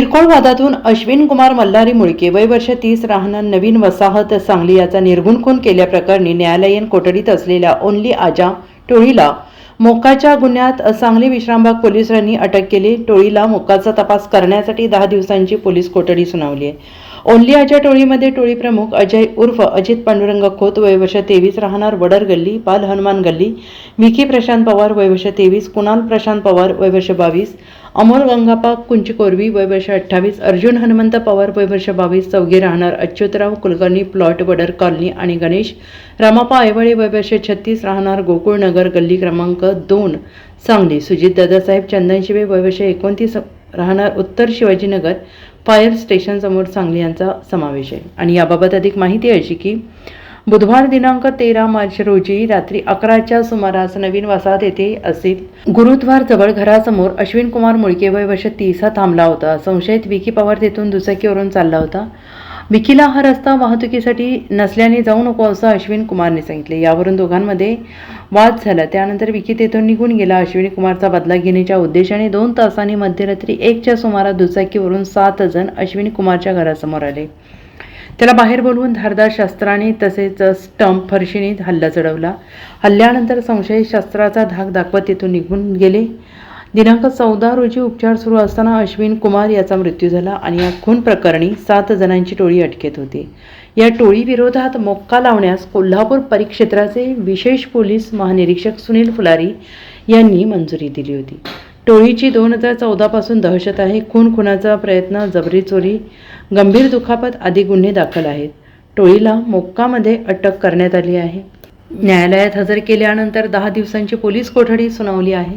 किरकोळ वादातून अश्विन कुमार मल्हारी मुळके वय वर्ष तीस राहणार नवीन वसाहत सांगली याचा निर्गुण खून केल्याप्रकरणी न्यायालयीन कोठडीत असलेल्या ओनली आजा टोळीला मोकाच्या गुन्ह्यात सांगली विश्रामबाग पोलिसांनी अटक केली. टोळीला मोकाचा तपास करण्यासाठी दहा दिवसांची पोलीस कोठडी सुनावली आहे. ओनली आजा टोळीमध्ये टोळी प्रमुख अजय उर्फ अजित पांडुरंग खोत वयवर्ष तेवीस राहणार वडर गल्ली पाल हनुमान गल्ली विकी प्रशांत पवार वयवर्ष तेवीस कुणाल प्रशांत पवार वयवर्ष बावीस अमोल गंगापा कुंचकोरवी वयवर्ष अठ्ठावीस अर्जुन हनुमंत पवार वयवर्ष बावीस चौघे राहणार अच्युतराव कुलकर्णी प्लॉट वडर कॉलनी आणि गणेश रामापा ऐवळे वयवर्ष छत्तीस राहणार गोकुळनगर गल्ली क्रमांक दोन सांगली सुजित दादासाहेब चंदनशिवे वयवर्ष एकोणतीस राहणार उत्तर शिवाजीनगर फायर स्टेशनसमोर सांगली यांचा समावेश आहे. आणि याबाबत अधिक माहिती अशी की बुधवार दिनांक तेरा मार्च रोजी रात्री अकराच्या सुमारास नवीन वसाहत येथे असेल गुरुद्वार जवळ घरासमोर अश्विन कुमार मुळके वय वर्ष तीस हा थांबला होता. संशयित विकी पवार तेथून दुचाकीवरून चालला होता. विकीला हा रस्ता वाहतुकीसाठी नसल्याने जाऊ नको असं अश्विन कुमारने सांगितले. यावरून दोघांमध्ये वाद झाला. त्यानंतर विकी तेथून निघून गेला. अश्विनी कुमारचा बदला घेण्याच्या उद्देशाने दोन तासांनी मध्यरात्री एकच्या सुमारास दुचाकीवरून सात जण अश्विनी कुमारच्या घरासमोर आले. त्याला बाहेर बोलवून धारदार शस्त्राने तसेच स्टंप फरशीने हल्ला चढवला. हल्ल्यानंतर संशयित शस्त्राचा धाक दाखवत तेथून निघून गेले. दिनांक चौदा रोजी उपचार सुरू असताना अश्विन कुमार याचा मृत्यू झाला आणि या खून प्रकरणी सात जणांची टोळी अटकेत होती. या टोळीविरोधात मोक्का लावण्यास कोल्हापूर परिक्षेत्राचे विशेष पोलीस महानिरीक्षक सुनील फुलारी यांनी मंजुरी दिली होती. टोळीची दोन हजार चौदापासून दहशत आहे. खून खुनाचा प्रयत्न जबरी चोरी गंभीर दुखापत आदी गुन्हे दाखल आहेत. टोळीला मोक्कामध्ये अटक करण्यात आली आहे. न्यायालयात हजर केल्यानंतर दहा दिवसांची पोलीस कोठडी सुनावली आहे.